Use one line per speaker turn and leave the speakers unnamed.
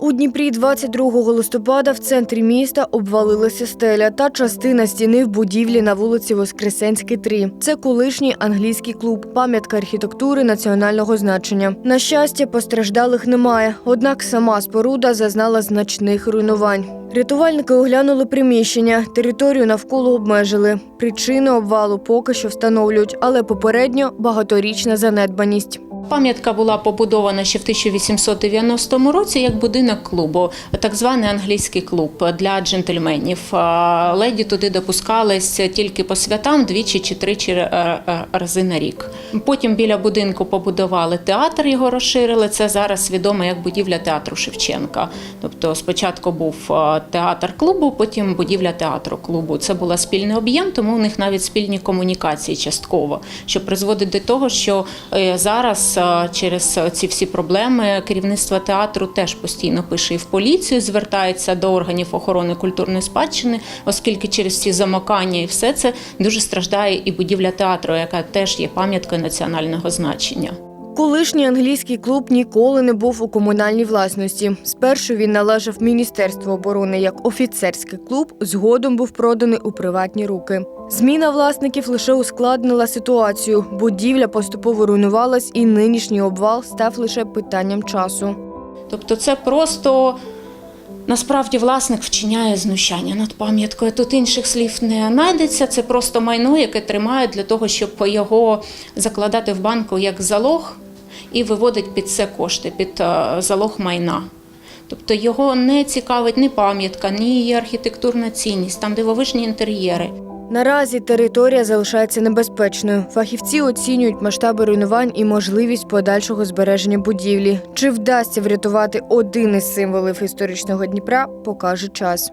У Дніпрі 22 листопада в центрі міста обвалилася стеля та частина стіни в будівлі на вулиці Воскресенській, 3. Це колишній англійський клуб, пам'ятка архітектури національного значення. На щастя, постраждалих немає, однак сама споруда зазнала значних руйнувань. Рятувальники оглянули приміщення, територію навколо обмежили. Причини обвалу поки що встановлюють, але попередньо багаторічна занедбаність.
Пам'ятка була побудована ще в 1890 році як будинок клубу, так званий англійський клуб для джентльменів. Леді туди допускались тільки по святам двічі чи тричі е, е, рази на рік. Потім біля будинку побудували театр, його розширили. Це зараз відомо як будівля театру Шевченка. Тобто спочатку був е, театр клубу, потім будівля театру клубу. Це була спільний об'єм, тому у них навіть спільні комунікації частково, що призводить до того, що е, зараз е, через ці всі проблеми керівництво театру теж постійно пише і в поліцію, звертається до органів охорони культурної спадщини, оскільки через ці замокання і все це дуже страждає і будівля театру, яка теж є пам'яткою національного значення.
Колишній англійський клуб ніколи не був у комунальній власності. Спершу він належав Міністерству оборони як офіцерський клуб, згодом був проданий у приватні руки. Зміна власників лише ускладнила ситуацію. Будівля поступово руйнувалась, і нинішній обвал став лише питанням часу.
Тобто це просто насправді власник вчиняє знущання над пам'яткою. Тут інших слів не знайдеться. Це просто майно, яке тримають для того, щоб його закладати в банку як залог і виводить під це кошти, під е, залог майна. Тобто його не цікавить ні пам'ятка, ні її архітектурна цінність, там дивовижні інтер'єри.
Наразі територія залишається небезпечною. Фахівці оцінюють масштаби руйнувань і можливість подальшого збереження будівлі. Чи вдасться врятувати один із символів історичного Дніпра, покаже час.